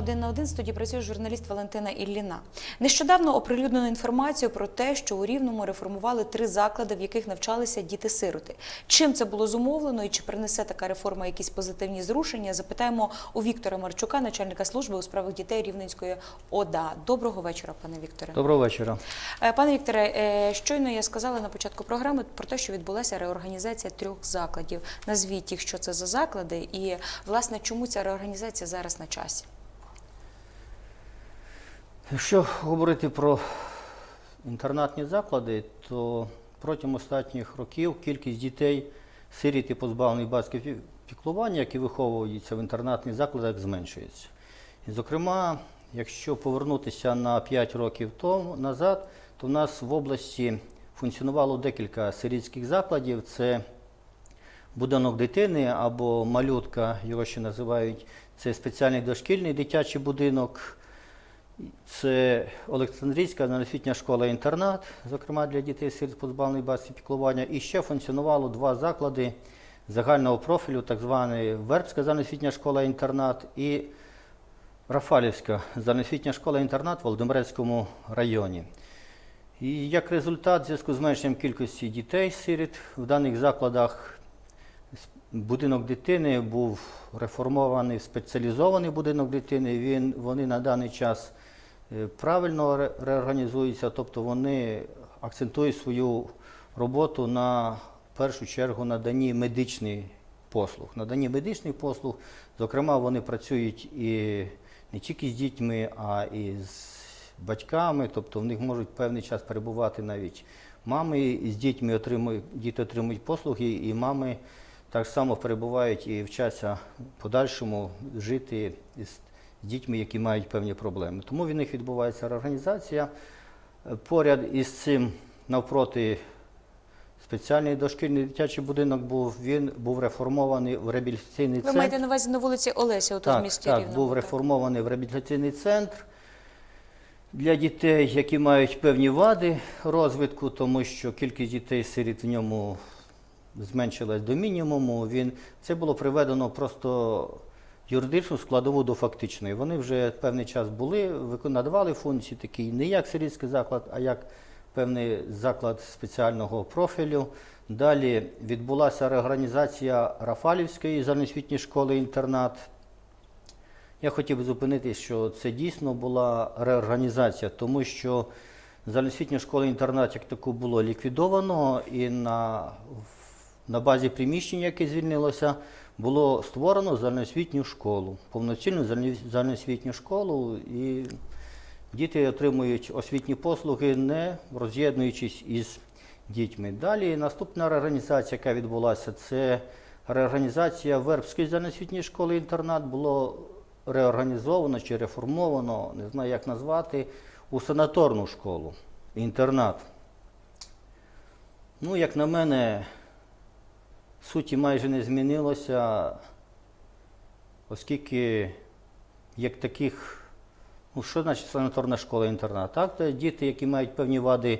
один на один студії працює журналіст Валентина Ілліна. Нещодавно оприлюднено інформацію про те, що у Рівному реформували три заклади, в яких навчалися діти-сироти. Чим це було зумовлено і чи принесе така реформа якісь позитивні зрушення? Запитаємо у Віктора Марчука, начальника служби у справах дітей Рівненської ОДА. Доброго вечора, пане Вікторе. Доброго вечора. Е, Пане Вікторе, е, щойно я сказала на початку програми про те, що відбулася реорганізація трьох закладів. Назвіть їх, що це за заклади, і власне чому ця реорганізація зараз на часі? Якщо говорити про інтернатні заклади, то протягом останніх років кількість дітей сиріт і позбавлених батьків піклування, які виховуються в інтернатних закладах, зменшується. І, зокрема, якщо повернутися на 5 років тому назад, то в нас в області функціонувало декілька сирітських закладів. Це будинок дитини або малютка, його ще називають, це спеціальний дошкільний дитячий будинок. Це Олександрійська загальноосвітня школа-інтернат, зокрема для дітей сиріт позбавлених батьків піклування. І ще функціонувало два заклади загального профілю, так званий Вербська загальноосвітня школа-інтернат і Рафалівська загальноосвітня школа-інтернат в Володимирецькому районі. І як результат, в зв'язку з зменшенням кількості дітей сиріт в даних закладах Будинок дитини був реформований спеціалізований будинок дитини. Він, вони на даний час правильно ре- реорганізуються, тобто вони акцентують свою роботу на першу чергу наданні медичних послуг. Наданні медичних послуг, зокрема, вони працюють і не тільки з дітьми, а і з батьками, тобто в них можуть певний час перебувати навіть мами з дітьми, отримують, діти отримують послуги, і мами так само перебувають і вчаться подальшому жити з дітьми, які мають певні проблеми. Тому в них відбувається реорганізація. Поряд із цим навпроти спеціальний дошкільний дитячий будинок був, він був реформований в реабілітаційний Ви центр. маєте на увазі на вулиці Олесі, отут в місті так, був реформований в реабілітаційний центр для дітей, які мають певні вади розвитку, тому що кількість дітей сиріт в ньому зменшилась до мінімуму. Він, це було приведено просто юридичну складову до фактичної. Вони вже певний час були, надавали функції такі не як сирітський заклад, а як певний заклад спеціального профілю. Далі відбулася реорганізація Рафалівської загальноосвітньої школи-інтернат. Я хотів би зупинитися, що це дійсно була реорганізація, тому що загальноосвітня школа-інтернат як таку було ліквідовано, і на, на базі приміщення, яке звільнилося, було створено загальноосвітню школу, повноцінну загальноосвітню школу, і діти отримують освітні послуги, не роз'єднуючись із дітьми. Далі наступна реорганізація, яка відбулася, це реорганізація Вербської загальноосвітньої школи-інтернат. Було реорганізовано чи реформовано, не знаю як назвати, у санаторну школу, інтернат. Ну, як на мене, суті майже не змінилося, оскільки як таких, ну що значить санаторна школа-інтернат? Так, це діти, які мають певні вади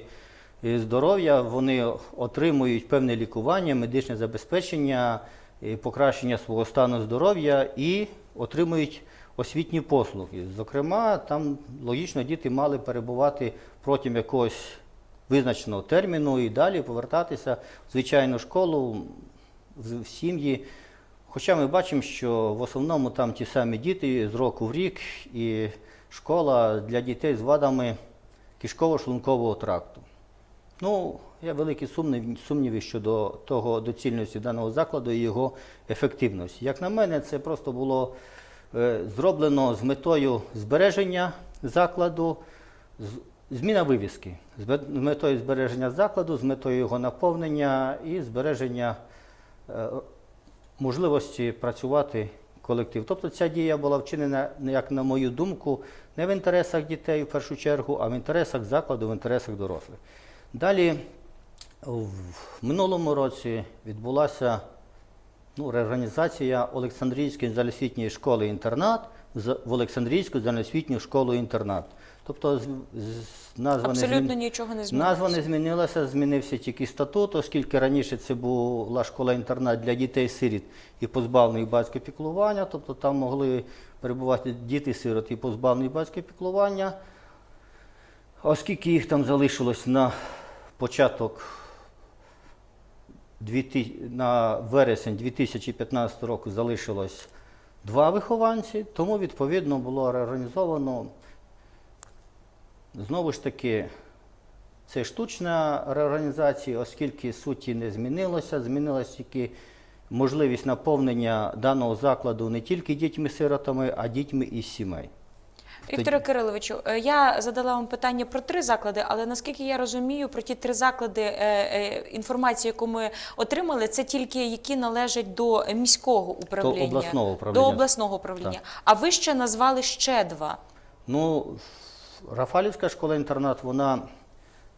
е, здоров'я, вони отримують певне лікування, медичне забезпечення, е, покращення свого стану здоров'я і отримують освітні послуги. Зокрема, там логічно діти мали перебувати протягом якогось визначеного терміну і далі повертатися в звичайну школу, в сім'ї. Хоча ми бачимо, що в основному там ті самі діти з року в рік, і школа для дітей з вадами кишково-шлункового тракту. Ну, є великі сумніви, щодо того доцільності даного закладу і його ефективності. Як на мене, це просто було е, зроблено з метою збереження закладу, зміна вивіски, з метою збереження закладу, з метою його наповнення і збереження можливості працювати колектив. Тобто ця дія була вчинена, як на мою думку, не в інтересах дітей в першу чергу, а в інтересах закладу, в інтересах дорослих. Далі в минулому році відбулася ну, реорганізація Олександрійської залісвітньої школи-інтернат з- в Олександрійську загальноосвітню школу-інтернат. Тобто назва не змін- нічого не змінилося. Назва не змінилася, змінився тільки статут, оскільки раніше це була школа-інтернат для дітей-сиріт і позбавлених батьків піклування, тобто там могли перебувати діти-сироти позбавлені батьківського піклування, оскільки їх там залишилось на початок 2000 на вересень 2015 року залишилось два вихованці, тому відповідно було реорганізовано знову ж таки. Це штучна реорганізація, оскільки суті не змінилося, змінилася тільки можливість наповнення даного закладу не тільки дітьми-сиротами, а дітьми із сімей. Вікторе Кириловичу, е, я задала вам питання про три заклади, але наскільки я розумію, про ті три заклади е, е, інформацію, яку ми отримали, це тільки які належать до міського управління, обласного управління. До обласного управління. Так. А ви ще назвали ще два. Ну, Рафалівська школа-інтернат, вона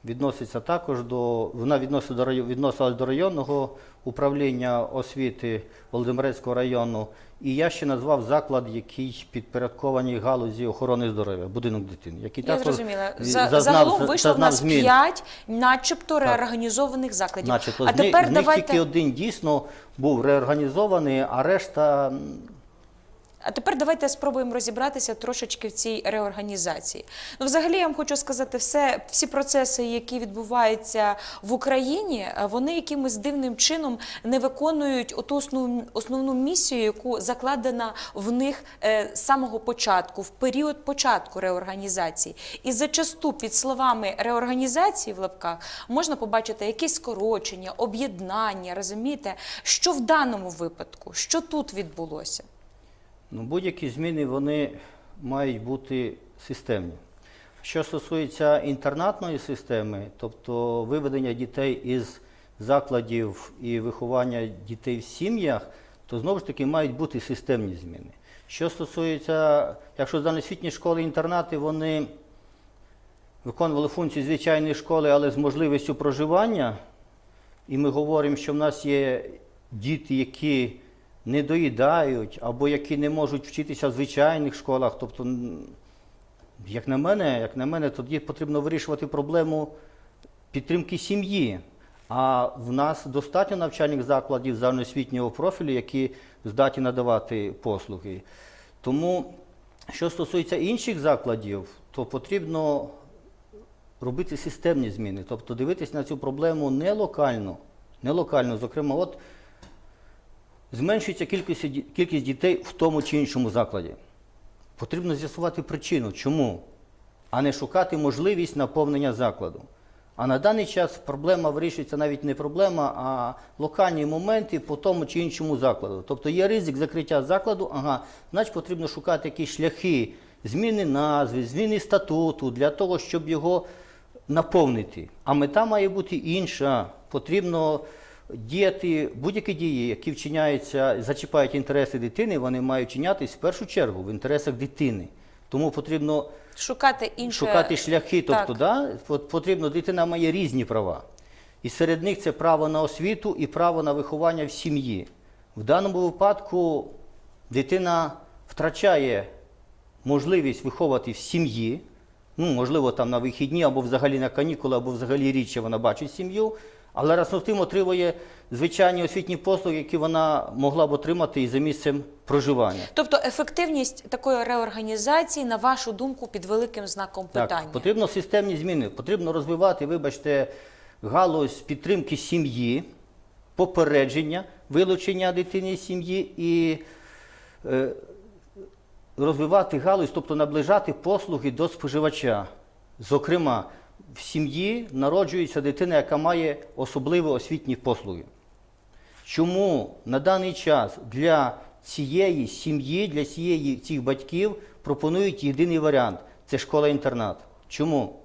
відноситься також до, вона відноситься до, район- відносилась до районного управління освіти Володимирецького району. І я ще назвав заклад, який підпорядкований галузі охорони здоров'я, будинок дитини, який Я також зрозуміла. За, загалом вийшло в нас змін. п'ять, начебто реорганізованих закладів. Начебто, а з, тепер з них давайте. тільки один дійсно був реорганізований, а решта А тепер давайте спробуємо розібратися трошечки в цій реорганізації. Ну, взагалі, я вам хочу сказати, все, всі процеси, які відбуваються в Україні, вони якимось дивним чином не виконують оту основну, основну місію, яку закладена в них е, з самого початку, в період початку реорганізації. І зачасту під словами реорганізації в лапках можна побачити якісь скорочення, об'єднання, розумієте, що в даному випадку, що тут відбулося. Ну, будь-які зміни вони мають бути системні. Що стосується інтернатної системи, тобто виведення дітей із закладів і виховання дітей в сім'ях, то знову ж таки мають бути системні зміни. Що стосується, якщо загальноосвітні школи інтернати, вони виконували функції звичайної школи, але з можливістю проживання, і ми говоримо, що в нас є діти, які не доїдають або які не можуть вчитися в звичайних школах. Тобто, як на мене, як на мене, тоді потрібно вирішувати проблему підтримки сім'ї. А в нас достатньо навчальних закладів загальноосвітнього профілю, які здатні надавати послуги. Тому, що стосується інших закладів, то потрібно робити системні зміни, тобто дивитися на цю проблему не локально, не локально. Зокрема, от зменшується кількість, кількість дітей в тому чи іншому закладі. Потрібно з'ясувати причину, чому, а не шукати можливість наповнення закладу. А на даний час проблема вирішується навіть не проблема, а локальні моменти по тому чи іншому закладу. Тобто є ризик закриття закладу, ага, значить потрібно шукати якісь шляхи зміни назви, зміни статуту для того, щоб його наповнити. А мета має бути інша. Потрібно діяти будь-які дії, які вчиняються, зачіпають інтереси дитини, вони мають вчинятись в першу чергу в інтересах дитини. Тому потрібно Шукати інше шукати шляхи. Тобто, Так. да, потрібно, дитина має різні права. І серед них це право на освіту і право на виховання в сім'ї. В даному випадку дитина втрачає можливість виховувати в сім'ї. Ну, можливо, там на вихідні, або взагалі на канікули, або взагалі рідше вона бачить сім'ю, але разом з тим отримує звичайні освітні послуги, які вона могла б отримати і за місцем проживання. Тобто ефективність такої реорганізації, на вашу думку, під великим знаком питання. Так, потрібно системні зміни. Потрібно розвивати, вибачте, галузь підтримки сім'ї, попередження, вилучення дитини з сім'ї і е, розвивати галузь, тобто наближати послуги до споживача. Зокрема, в сім'ї народжується дитина, яка має особливі освітні послуги. Чому на даний час для цієї сім'ї, для цієї цих батьків пропонують єдиний варіант це школа-інтернат? Чому?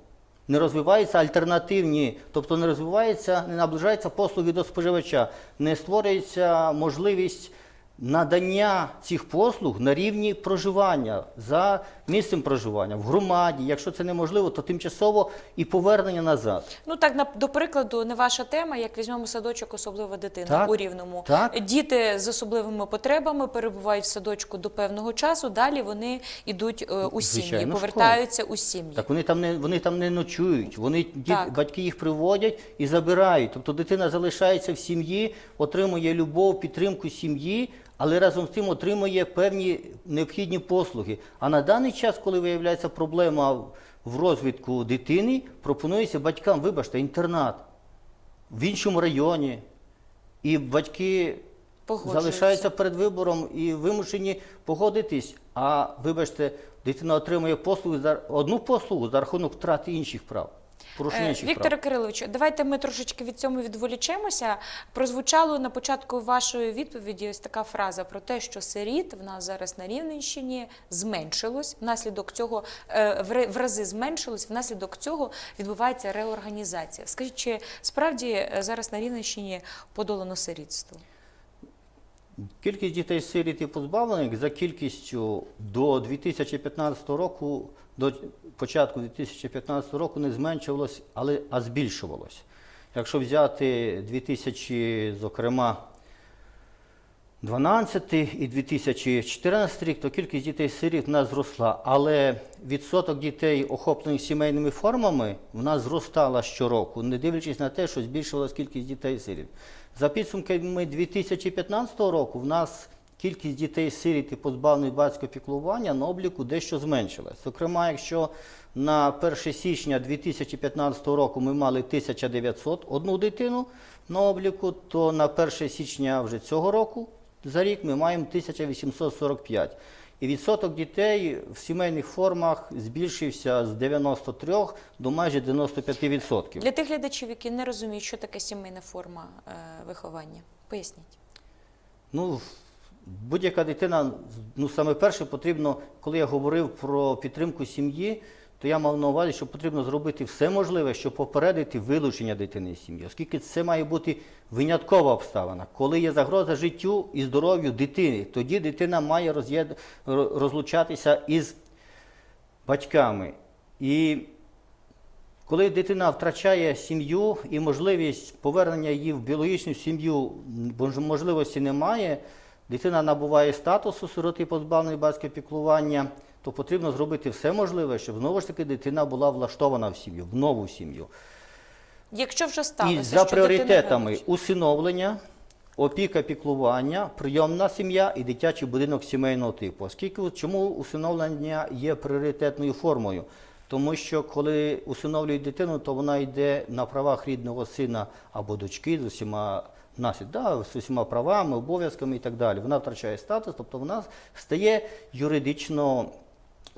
Не розвиваються альтернативні, тобто не розвивається, не наближаються послуги до споживача, не створюється можливість надання цих послуг на рівні проживання за місцем проживання в громаді. Якщо це неможливо, то тимчасово і повернення назад. Ну так, на, до прикладу, не ваша тема, як візьмемо садочок особлива дитина Так, у Рівному. так. Діти з особливими потребами перебувають в садочку до певного часу, далі вони йдуть е, у сім'ї, повертаються у сім'ї. Так вони там не вони там не ночують. Вони діт, батьки їх приводять і забирають. Тобто дитина залишається в сім'ї, отримує любов, підтримку сім'ї, але разом з тим отримує певні необхідні послуги. А на даний час, коли виявляється проблема в- розвитку дитини, пропонується батькам, вибачте, інтернат в іншому районі. І батьки залишаються перед вибором і вимушені погодитись. А вибачте, дитина отримує послугу за одну послугу за рахунок втрати інших прав. Порушення Е, прав. Вікторе Кириловичу, давайте ми трошечки від цьому відволічемося. Прозвучало на початку вашої відповіді ось така фраза про те, що сиріт в нас зараз на Рівненщині зменшилось. Внаслідок цього е, в рази зменшилось. Внаслідок цього відбувається реорганізація. Скажіть, чи справді е, зараз на Рівненщині подолано сирітство? Кількість дітей сиріт і позбавлених за кількістю до 2015 року, до початку 2015 року не зменшувалось, але а збільшувалось. Якщо взяти 2000, зокрема, 12 і 2014 рік, то кількість дітей сиріт в нас зросла, але відсоток дітей, охоплених сімейними формами, в нас зростала щороку, не дивлячись на те, що збільшилась кількість дітей сиріт. За підсумками 2015 року в нас кількість дітей сиріт і позбавлених батьківського піклування на обліку дещо зменшилась. Зокрема, якщо на 1 січня 2015 року ми мали 1901 дитину на обліку, то на 1 січня вже цього року за рік ми маємо 1845. І відсоток дітей в сімейних формах збільшився з 93 до майже 95%. Для тих глядачів, які не розуміють, що таке сімейна форма е, виховання, поясніть. Ну, будь-яка дитина, ну саме перше потрібно, коли я говорив про підтримку сім'ї, то я мав на увазі, що потрібно зробити все можливе, щоб попередити вилучення дитини з сім'ї, оскільки це має бути виняткова обставина. Коли є загроза життю і здоров'ю дитини, тоді дитина має роз'єд- розлучатися із батьками. І коли дитина втрачає сім'ю і можливість повернення її в біологічну сім'ю можливості немає, дитина набуває статусу сироти позбавленої батьківського піклування, то потрібно зробити все можливе, щоб знову ж таки дитина була влаштована в сім'ю, в нову сім'ю. Якщо вже сталося, І за що пріоритетами усиновлення, опіка піклування, прийомна сім'я і дитячий будинок сімейного типу. Оскільки чому усиновлення є пріоритетною формою? Тому що коли усиновлюють дитину, то вона йде на правах рідного сина або дочки з усіма наслід, да, з усіма правами, обов'язками і так далі. Вона втрачає статус, тобто вона стає юридично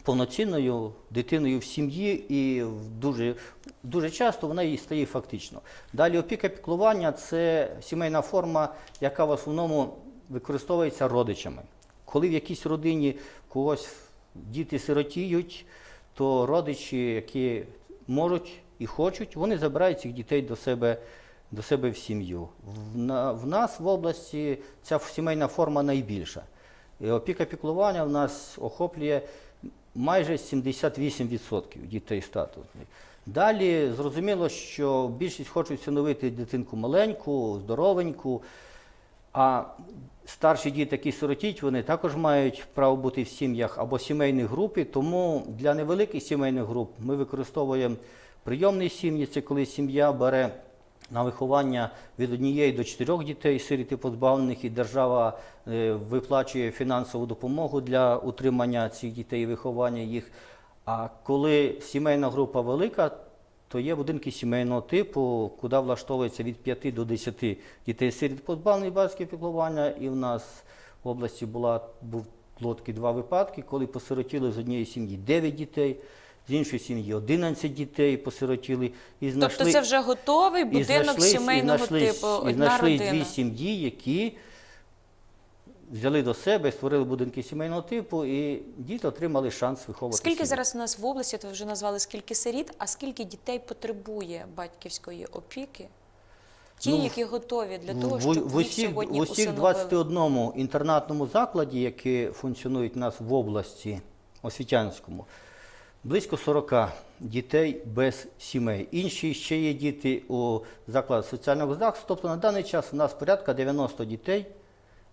повноцінною дитиною в сім'ї і дуже, дуже часто вона і стає фактично. Далі опіка піклування це сімейна форма, яка в основному використовується родичами. Коли в якійсь родині когось діти сиротіють, то родичі, які можуть і хочуть, вони забирають цих дітей до себе, до себе в сім'ю. В, на- в нас в області ця сімейна форма найбільша. Опіка піклування в нас охоплює майже 78% дітей статусних. Далі зрозуміло, що більшість хочуть всиновити дитинку маленьку, здоровеньку, а старші діти, які сиротіть, вони також мають право бути в сім'ях або сімейних групі. Тому для невеликих сімейних груп ми використовуємо прийомні сім'ї, це коли сім'я бере на виховання від однієї до чотирьох дітей, сиріти позбавлених, і держава е, виплачує фінансову допомогу для утримання цих дітей і виховання їх. А коли сімейна група велика, то є будинки сімейного типу, куди влаштовується від 5 до 10 дітей сиріт позбавлених батьківського піклування. І в нас в області була був лодки два випадки, коли посиротіли з однієї сім'ї 9 дітей, з іншої сім'ї 11 дітей посиротіли і знайшли. Тобто це вже готовий будинок знайшлись- сімейного і знайшлись- типу, І знайшли родина. дві сім'ї, які взяли до себе, створили будинки сімейного типу, і діти отримали шанс виховувати. Скільки сім'ю. зараз у нас в області, то ви вже назвали скільки сиріт, а скільки дітей потребує батьківської опіки? Ті, Ну, які готові для В- того, в, щоб в їх усіх, сьогодні в усіх усиновили? 21 інтернатному закладі, які функціонують у нас в області освітянському, близько 40 дітей без сімей. Інші ще є діти у закладах соціального захисту. Тобто на даний час у нас порядка 90 дітей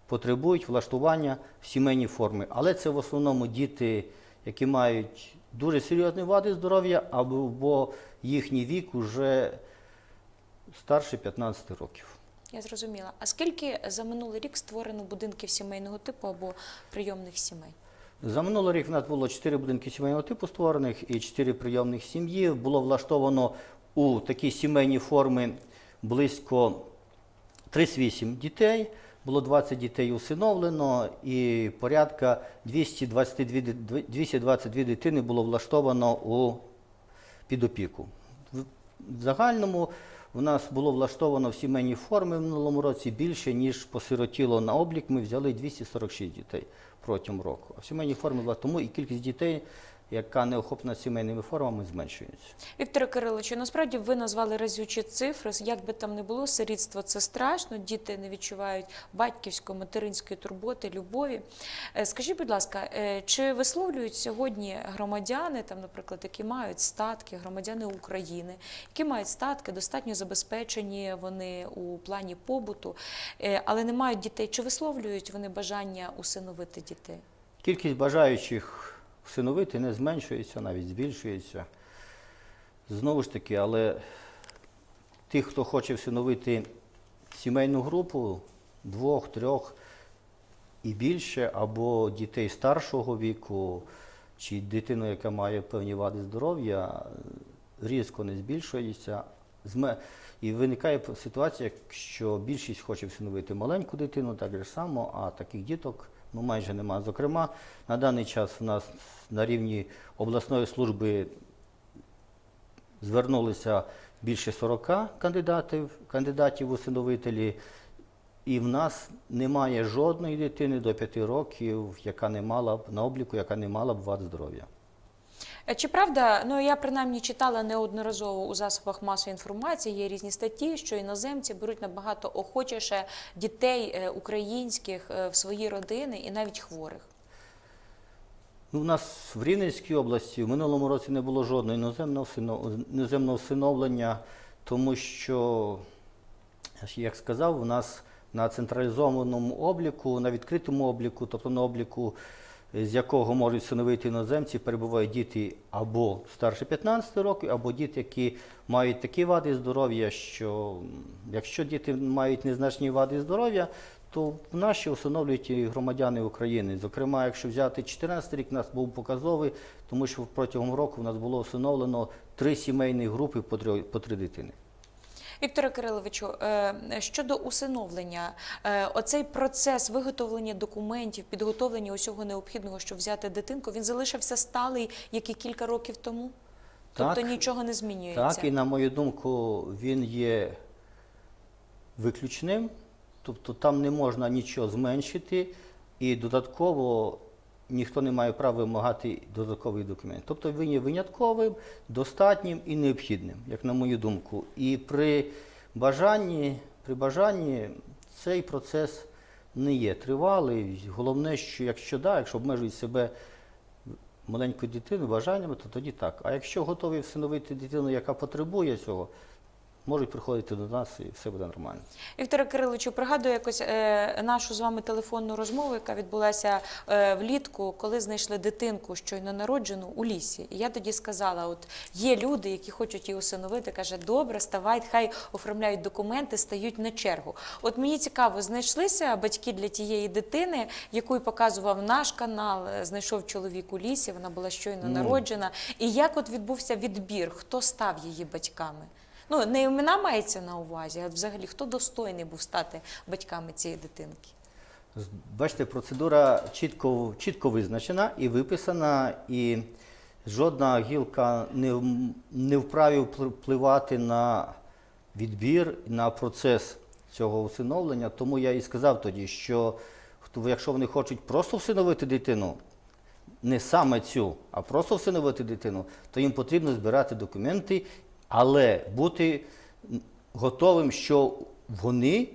потребують влаштування в сімейній формі. Але це в основному діти, які мають дуже серйозні вади здоров'я, або їхній вік уже старше 15 років. Я зрозуміла. А скільки за минулий рік створено будинків сімейного типу або прийомних сімей? За минулий рік в нас було 4 будинки сімейного типу створених і 4 прийомних сім'ї. Було влаштовано у такі сімейні форми близько 38 дітей. Було 20 дітей усиновлено і порядка 222, 222 дитини було влаштовано у під опіку. В в загальному у нас було влаштовано в сімейні форми в минулому році більше, ніж посиротіло на облік. Ми взяли 246 дітей протягом року. А в сімейні форми була тому і кількість дітей, яка не охоплена сімейними формами, зменшується. Вікторе Кириловичу, насправді ви назвали разючі цифри. Як би там не було, сирітство це страшно. Діти не відчувають батьківської, материнської турботи, любові. Е, Скажіть, будь ласка, е, чи висловлюють сьогодні громадяни, там, наприклад, які мають статки, громадяни України, які мають статки, достатньо забезпечені вони у плані побуту, е, але не мають дітей? Чи висловлюють вони бажання усиновити дітей? Кількість бажаючих всиновити не зменшується, навіть збільшується. Знову ж таки, але тих, хто хоче всиновити сімейну групу двох, трьох і більше, або дітей старшого віку, чи дитину, яка має певні вади здоров'я, різко не збільшується. І виникає ситуація, що більшість хоче всиновити маленьку дитину, так же само, а таких діток ну, майже нема. Зокрема, на даний час у нас на рівні обласної служби звернулися більше 40 кандидатів, кандидатів усиновителі, і в нас немає жодної дитини до 5 років, яка не мала б на обліку, яка не мала б вад здоров'я. Е, Чи правда, ну я принаймні читала неодноразово у засобах масової інформації, є різні статті, що іноземці беруть набагато охочіше дітей е, українських е, в свої родини і навіть хворих. Ну, у нас в Рівненській області в минулому році не було жодного іноземного, іноземного всиновлення, тому що, як сказав, у нас на централізованому обліку, на відкритому обліку, тобто на обліку, з якого можуть всиновити іноземці, перебувають діти або старше 15 років, або діти, які мають такі вади здоров'я, що якщо діти мають незначні вади здоров'я, то наші усиновлюють і громадяни України. Зокрема, якщо взяти 14 рік, у нас був показовий, тому що протягом року в нас було усиновлено три сімейні групи по три дитини. Вікторе Кириловичу, е, щодо усиновлення, е, оцей процес виготовлення документів, підготовлення усього необхідного, щоб взяти дитинку, він залишився сталий, як і кілька років тому. Тобто нічого не змінюється. Так, і на мою думку, він є виключним, тобто там не можна нічого зменшити, і додатково ніхто не має права вимагати додатковий документ. Тобто він є винятковим, достатнім і необхідним, як на мою думку. І при бажанні, при бажанні цей процес не є тривалий. Головне, що якщо да, якщо обмежують себе маленькою дитиною, бажаннями, то тоді так. А якщо готові всиновити дитину, яка потребує цього, можуть приходити до нас і все буде нормально. Вікторе Кириловичу, пригадую якось е, нашу з вами телефонну розмову, яка відбулася е, влітку, коли знайшли дитинку щойно народжену у лісі. І я тоді сказала: от є люди, які хочуть її усиновити, каже, добре, ставай, хай оформляють документи, стають на чергу. От мені цікаво, знайшлися батьки для тієї дитини, яку й показував наш канал, е, знайшов чоловік у лісі, вона була щойно Ну. народжена. І як от відбувся відбір, хто став її батьками? Ну, не імена мається на увазі, а взагалі хто достойний був стати батьками цієї дитинки? Бачите, процедура чітко, чітко визначена і виписана, і жодна гілка не, не вправі впливати на відбір, на процес цього усиновлення. Тому я і сказав тоді, що якщо вони хочуть просто всиновити дитину, не саме цю, а просто всиновити дитину, то їм потрібно збирати документи, але бути готовим, що вони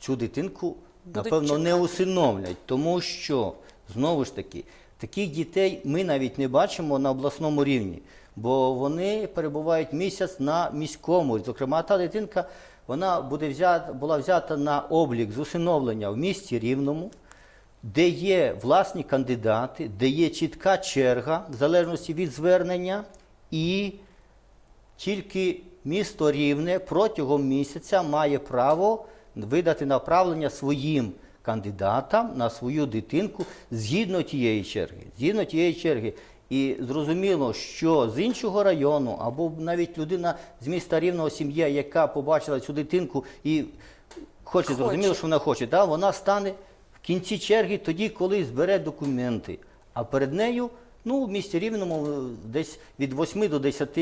цю дитинку, напевно, не усиновлять, тому що знову ж таки таких дітей ми навіть не бачимо на обласному рівні, бо вони перебувають місяць на міському. Зокрема, та дитинка вона буде взята, була взята на облік з усиновлення в місті Рівному де є власні кандидати, де є чітка черга в залежності від звернення, і тільки місто Рівне протягом місяця має право видати направлення своїм кандидатам на свою дитинку згідно тієї черги. Згідно тієї черги. І зрозуміло, що з іншого району, або навіть людина з міста рівного сім'я, яка побачила цю дитинку і хоче, Хоче. зрозуміло, що вона хоче, да, вона стане в кінці черги тоді, коли збере документи. А перед нею, ну, в місті Рівному е, десь від 8 до 10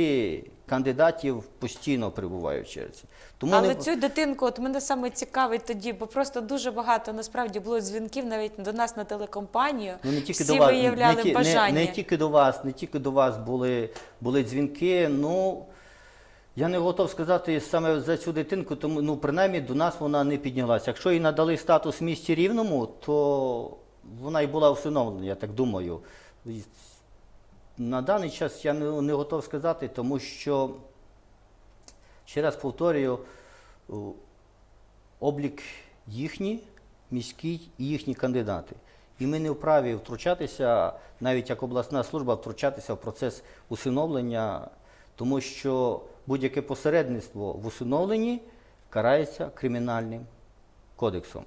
кандидатів постійно перебувають в черзі. Тому Але не... цю дитинку, от мене саме цікавить тоді, бо просто дуже багато насправді було дзвінків навіть до нас на телекомпанію. Ну, не тільки Всі до вас, виявляли не, бажання. Не, не тільки до вас, не тільки до вас були, були дзвінки. Ну я не готов сказати саме за цю дитинку, тому ну принаймні до нас вона не піднялася. Якщо їй надали статус в місті рівному, то вона й була усиновлена, я так думаю. На даний час я не, не готов сказати, тому що ще раз повторюю, облік їхній, міський і їхні кандидати. І ми не вправі втручатися, навіть як обласна служба, втручатися в процес усиновлення, тому що будь-яке посередництво в усиновленні карається кримінальним кодексом.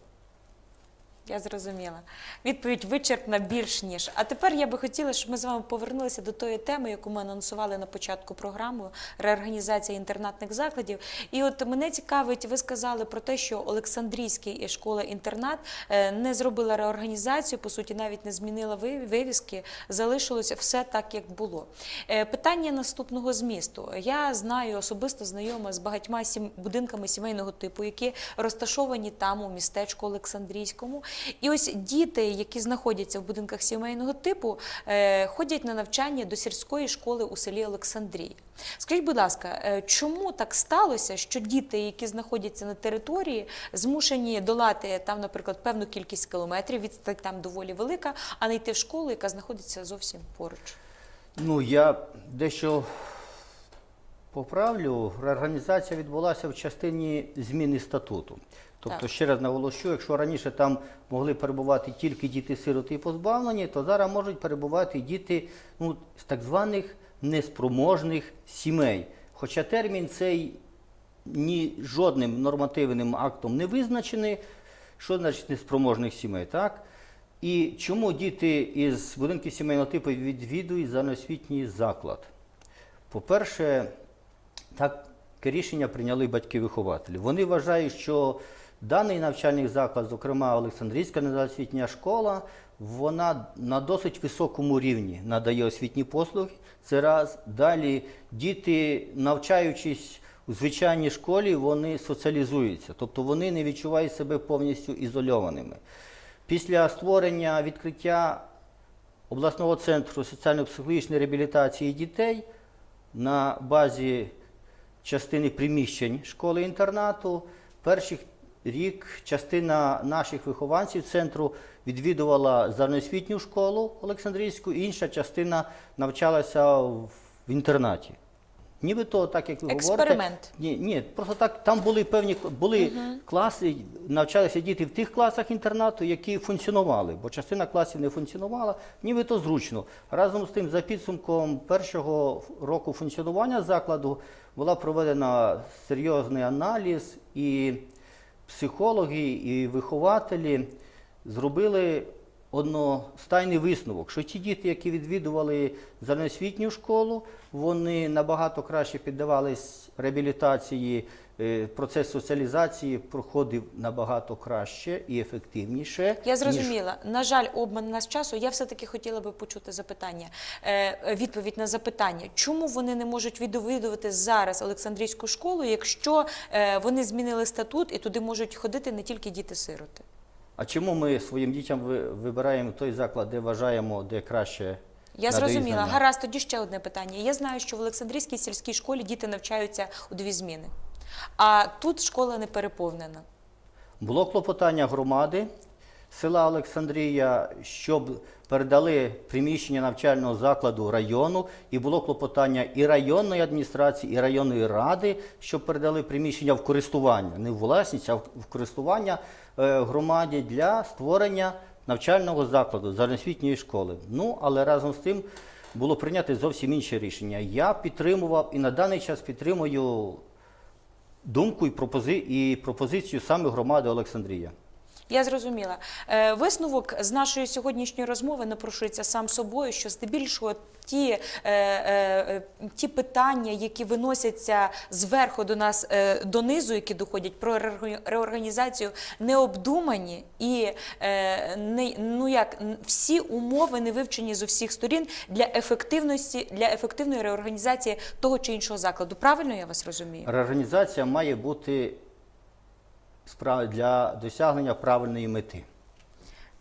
Я зрозуміла. Відповідь вичерпна більш ніж. А тепер я би хотіла, щоб ми з вами повернулися до тої теми, яку ми анонсували на початку програми реорганізація інтернатних закладів. І от мене цікавить, ви сказали про те, що Олександрійський школа-інтернат е, не зробила реорганізацію, по суті, навіть не змінила ви- вивіски, залишилося все так, як було. Е, Питання наступного змісту. Я знаю, особисто знайома з багатьма сім... будинками сімейного типу, які розташовані там у містечку Олександрійському. І ось діти, які знаходяться в будинках сімейного типу, е, ходять на навчання до сільської школи у селі Олександрія. Скажіть, будь ласка, е, чому так сталося, що діти, які знаходяться на території, змушені долати там, наприклад, певну кількість кілометрів, відстань там доволі велика, а не йти в школу, яка знаходиться зовсім поруч? Ну, я дещо поправлю. Реорганізація відбулася в частині зміни статуту. Тобто, Так. ще раз наголошую, якщо раніше там могли перебувати тільки діти-сироти і позбавлені, то зараз можуть перебувати діти ну, з так званих неспроможних сімей. Хоча термін цей ні жодним нормативним актом не визначений, що значить неспроможних сімей, так? І чому діти із будинків сімейного типу відвідують загальноосвітній заклад? По-перше, таке рішення прийняли батьки-вихователі. Вони вважають, що даний навчальний заклад, зокрема Олександрійська недоосвітня школа, вона на досить високому рівні надає освітні послуги. Це раз. Далі діти, навчаючись у звичайній школі, вони соціалізуються, тобто вони не відчувають себе повністю ізольованими. Після створення відкриття обласного центру соціально-психологічної реабілітації дітей на базі частини приміщень школи-інтернату. Перший рік частина наших вихованців центру відвідувала загальноосвітню школу Олександрійську, інша частина навчалася в інтернаті. Нібито, так як ви Експеримент. говорите, ні, ні, просто так там були певні були класи, навчалися діти в тих класах інтернату, які функціонували, бо частина класів не функціонувала, нібито зручно. Разом з тим, за підсумком першого року функціонування закладу була проведена серйозний аналіз, і психологи, і вихователі зробили одностайний висновок, що ті діти, які відвідували загальноосвітню школу, вони набагато краще піддавались реабілітації, процес соціалізації проходив набагато краще і ефективніше. Я ніж зрозуміла. На жаль, обман нас часу. Я все-таки хотіла би почути запитання, е, відповідь на запитання, чому вони не можуть відвідувати зараз Олександрійську школу, якщо е, вони змінили статут і туди можуть ходити не тільки діти-сироти? А чому ми своїм дітям вибираємо той заклад, де вважаємо, де краще? Я зрозуміла. Гаразд, тоді ще одне питання. Я знаю, що в Олександрійській сільській школі діти навчаються у дві зміни, а тут школа не переповнена. Було клопотання громади села Олександрія, щоб передали приміщення навчального закладу району, і було клопотання і районної адміністрації, і районної ради, щоб передали приміщення в користування, не в власність, а в користування е, громаді для створення навчального закладу загальноосвітньої школи. Ну, але разом з тим було прийнято зовсім інше рішення. Я підтримував і на даний час підтримую думку і, пропози, пропозицію саме громади Олександрія. Я зрозуміла. Е, Висновок з нашої сьогоднішньої розмови напрошується сам собою, що здебільшого ті, е, е, ті питання, які виносяться зверху до нас донизу, які доходять про реорга- реорганізацію, не обдумані і не, ну як, всі умови не вивчені з усіх сторін для ефективності, для ефективної реорганізації того чи іншого закладу. Правильно я вас розумію? Реорганізація має бути для досягнення правильної мети.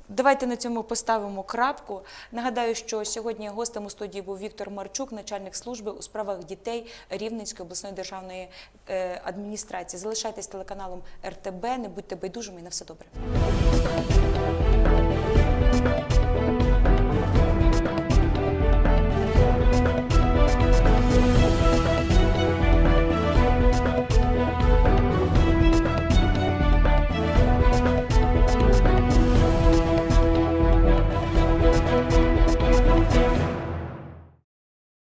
Давайте на цьому поставимо крапку. Нагадаю, що сьогодні гостем у студії був Віктор Марчук, начальник служби у справах дітей Рівненської обласної державної е, адміністрації. Залишайтесь телеканалом РТБ, не будьте байдужими і на все добре.